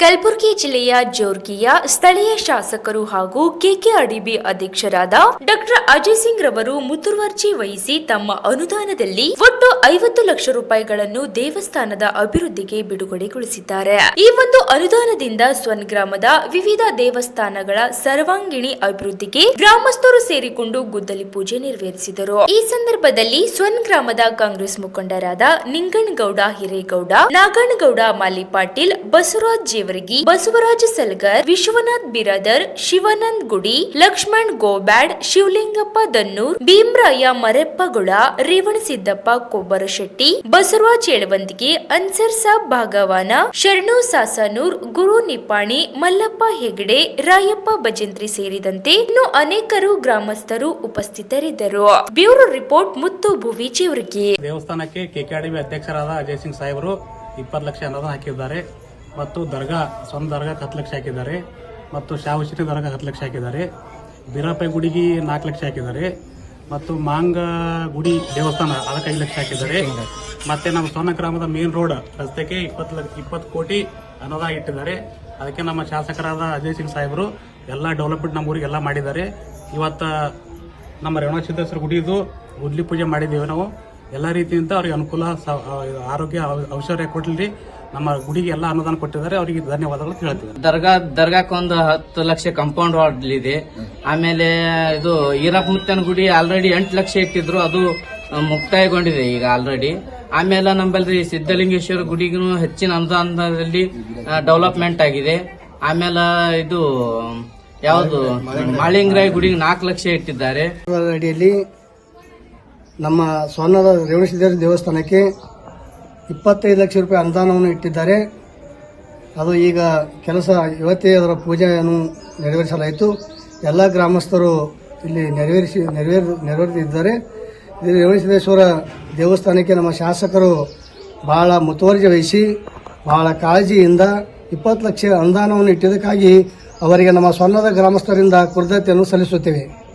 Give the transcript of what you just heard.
ಕಲಬುರಗಿ ಜಿಲ್ಲೆಯ ಜೋರ್ಗಿಯ ಸ್ಥಳೀಯ ಶಾಸಕರು ಹಾಗೂ ಕೆಕೆಆರ್ಡಿಬಿ ಅಧ್ಯಕ್ಷರಾದ ಡಾಕ್ಟರ್ ಅಜಯ್ ಸಿಂಗ್ ರವರು ಮುತುವರ್ಜಿ ವಹಿಸಿ ತಮ್ಮ ಅನುದಾನದಲ್ಲಿ ಒಟ್ಟು ಐವತ್ತು ಲಕ್ಷ ರೂಪಾಯಿಗಳನ್ನು ದೇವಸ್ಥಾನದ ಅಭಿವೃದ್ಧಿಗೆ ಬಿಡುಗಡೆಗೊಳಿಸಿದ್ದಾರೆ. ಈ ಒಂದು ಅನುದಾನದಿಂದ ಸ್ವನ್ ಗ್ರಾಮದ ವಿವಿಧ ದೇವಸ್ಥಾನಗಳ ಸರ್ವಾಂಗಿಣಿ ಅಭಿವೃದ್ಧಿಗೆ ಗ್ರಾಮಸ್ಥರು ಸೇರಿಕೊಂಡು ಗುದ್ದಲಿ ಪೂಜೆ ನೆರವೇರಿಸಿದರು. ಈ ಸಂದರ್ಭದಲ್ಲಿ ಸ್ವನ್ ಗ್ರಾಮದ ಕಾಂಗ್ರೆಸ್ ಮುಖಂಡರಾದ ನಿಂಗಣ್ಗೌಡ ಹಿರೇಗೌಡ, ನಾಗಣ್ಣಗೌಡ, ಮಾಲಿ ಪಾಟೀಲ್, ಬಸವರಾಜ್ ಜೇವರ್ಗಿ ಬಸವರಾಜ ಸಲ್ಗರ್, ವಿಶ್ವನಾಥ್ ಬಿರಾದರ್, ಶಿವಾನಂದ್ ಗುಡಿ, ಲಕ್ಷ್ಮಣ್ ಗೋಬ್ಯಾಡ್, ಶಿವಲಿಂಗಪ್ಪ ದನ್ನೂರ್, ಭೀಮ್ರಾಯ ಮರೆಪ್ಪಗುಳ ರೇವಣಸಿದ್ದಪ್ಪ ಕೊಬ್ಬರಶೆಟ್ಟಿ, ಬಸವರಾಜ್ ಎಳವಂದಿಗೆ ಅನ್ಸರ್ ಸಾಬ್ ಭಾಗವಾನ, ಶರಣು ಸಾಸನೂರ್, ಗುರು ನಿಪಾಣಿ ಮಲ್ಲಪ್ಪ ಹೆಗಡೆ, ರಾಯಪ್ಪ ಭಜಂತ್ರಿ ಸೇರಿದಂತೆ ಇನ್ನು ಅನೇಕರು ಗ್ರಾಮಸ್ಥರು ಉಪಸ್ಥಿತರಿದ್ದರು. ಬ್ಯೂರೋ ರಿಪೋರ್ಟ್ ಮುತ್ತು ಭುವಿ ಚೇವರಿಗೆ. ದೇವಸ್ಥಾನಕ್ಕೆ ಕೆಕೆಆರ್ಡಿಬಿ ಅಧ್ಯಕ್ಷರಾದ ಅಜಯ್ ಸಿಂಗ್ ಸಾಹೇಬರು ಇಪ್ಪತ್ತು ಲಕ್ಷ ಅನುದಾನ ಹಾಕಿದ್ದಾರೆ. ಮತ್ತು ದರ್ಗಾ ಸ್ವಂತ ದರ್ಗಾ ಹತ್ತು ಲಕ್ಷ ಹಾಕಿದ್ದಾರೆ. ಮತ್ತು ಶಾವಶ್ರೀ ದರ್ಗಾ ಹತ್ತು ಲಕ್ಷ ಹಾಕಿದ್ದಾರೆ. ಬೀರಪ್ಪ ಗುಡಿಗೆ ನಾಲ್ಕು ಲಕ್ಷ ಹಾಕಿದ್ದಾರೆ. ಮತ್ತು ಮಾಂಗ ಗುಡಿ ದೇವಸ್ಥಾನ ಅದಕ್ಕೆ ಐದು ಲಕ್ಷ ಹಾಕಿದ್ದಾರೆ. ಮತ್ತೆ ನಮ್ಮ ಸೊನ್ನ ಗ್ರಾಮದ ಮೇನ್ ರೋಡ್ ರಸ್ತೆಗೆ ಇಪ್ಪತ್ತು ಲಕ್ಷ, ಇಪ್ಪತ್ತು ಕೋಟಿ ಅನುದಾನ ಇಟ್ಟಿದ್ದಾರೆ. ಅದಕ್ಕೆ ನಮ್ಮ ಶಾಸಕರಾದ ಅಜಯ್ ಸಿಂಗ್ ಸಾಹೇಬರು ಎಲ್ಲ ಡೆವಲಪ್ಮೆಂಟ್ ನಮ್ಮ ಊರಿಗೆ ಎಲ್ಲ ಮಾಡಿದ್ದಾರೆ. ಇವತ್ತು ನಮ್ಮ ರೇಣಾ ಸಿದ್ದೇಶ್ವರ ಗುಡಿದು ಗುಡ್ಲಿ ಪೂಜೆ ಮಾಡಿದ್ದೇವೆ ನಾವು. ಎಲ್ಲ ರೀತಿಯಿಂದ ಅವ್ರಿಗೆ ಅನುಕೂಲ ಸ- ಆರೋಗ್ಯ ಔಷಧ ಕೊಡ್ಲಿ. ನಮ್ಮ ಗುಡಿಗೆ ಎಲ್ಲ ಅನುದಾನ ಕೊಟ್ಟಿದ್ದಾರೆ. ಅವರಿಗೆ ಧನ್ಯವಾದಗಳು ಹೇಳ್ತೀವಿ. ದರ್ಗಾ ದರ್ಗಾಕ್ ಒಂದು ಹತ್ತು ಲಕ್ಷ ಕಾಂಪೌಂಡ್ ವಾಲ್ ಇದೆ ಆಮೇಲೆ ಇದು ಈರಪ್ಪ ಮುತ್ತನ ಗುಡಿ ಆಲ್ರೆಡಿ ಎಂಟು ಲಕ್ಷ ಇಟ್ಟಿದ್ರು. ಅದು ಮುಕ್ತಾಯಗೊಂಡಿದೆ ಈಗ ಆಲ್ರೆಡಿ ಆಮೇಲೆ ನಮ್ಮಲ್ಲಿ ಸಿದ್ದಲಿಂಗೇಶ್ವರ ಗುಡಿಗೂ ಹೆಚ್ಚಿನ ಅನುದಾನದಲ್ಲಿ ಡೆವಲಪ್ಮೆಂಟ್ ಆಗಿದೆ. ಆಮೇಲೆ ಇದು ಯಾವುದು ಮಾಳಿಂಗರಾಯ ಗುಡಿಗೆ ನಾಲ್ಕು ಲಕ್ಷ ಇಟ್ಟಿದ್ದಾರೆ. ಅಡಿಯಲ್ಲಿ ನಮ್ಮ ಸ್ವರ್ಣದ ರೇವಣಸಿದ್ದೇಶ್ವರ ದೇವಸ್ಥಾನಕ್ಕೆ ಇಪ್ಪತ್ತೈದು ಲಕ್ಷ ರೂಪಾಯಿ ಅನುದಾನವನ್ನು ಇಟ್ಟಿದ್ದಾರೆ. ಅದು ಈಗ ಕೆಲಸ ಇವತ್ತೇ ಅದರ ಪೂಜೆಯನ್ನು ನೆರವೇರಿಸಲಾಯಿತು. ಎಲ್ಲ ಗ್ರಾಮಸ್ಥರು ಇಲ್ಲಿ ನೆರವೇರಿಸಿ ನೆರವೇರಿ ನೆರವೇರಿಸಿದ್ದಾರೆ ಇದು ರೇವಣಸಿದ್ದೇಶ್ವರ ದೇವಸ್ಥಾನಕ್ಕೆ ನಮ್ಮ ಶಾಸಕರು ಬಹಳ ಮುತುವರ್ಜಿ ವಹಿಸಿ ಭಾಳ ಕಾಳಜಿಯಿಂದ ಇಪ್ಪತ್ತು ಲಕ್ಷ ಅನುದಾನವನ್ನು ಇಟ್ಟಿದ್ದಕ್ಕಾಗಿ ಅವರಿಗೆ ನಮ್ಮ ಸ್ವರ್ಣದ ಗ್ರಾಮಸ್ಥರಿಂದ ಕೃತಜ್ಞತೆಯನ್ನು ಸಲ್ಲಿಸುತ್ತೇವೆ.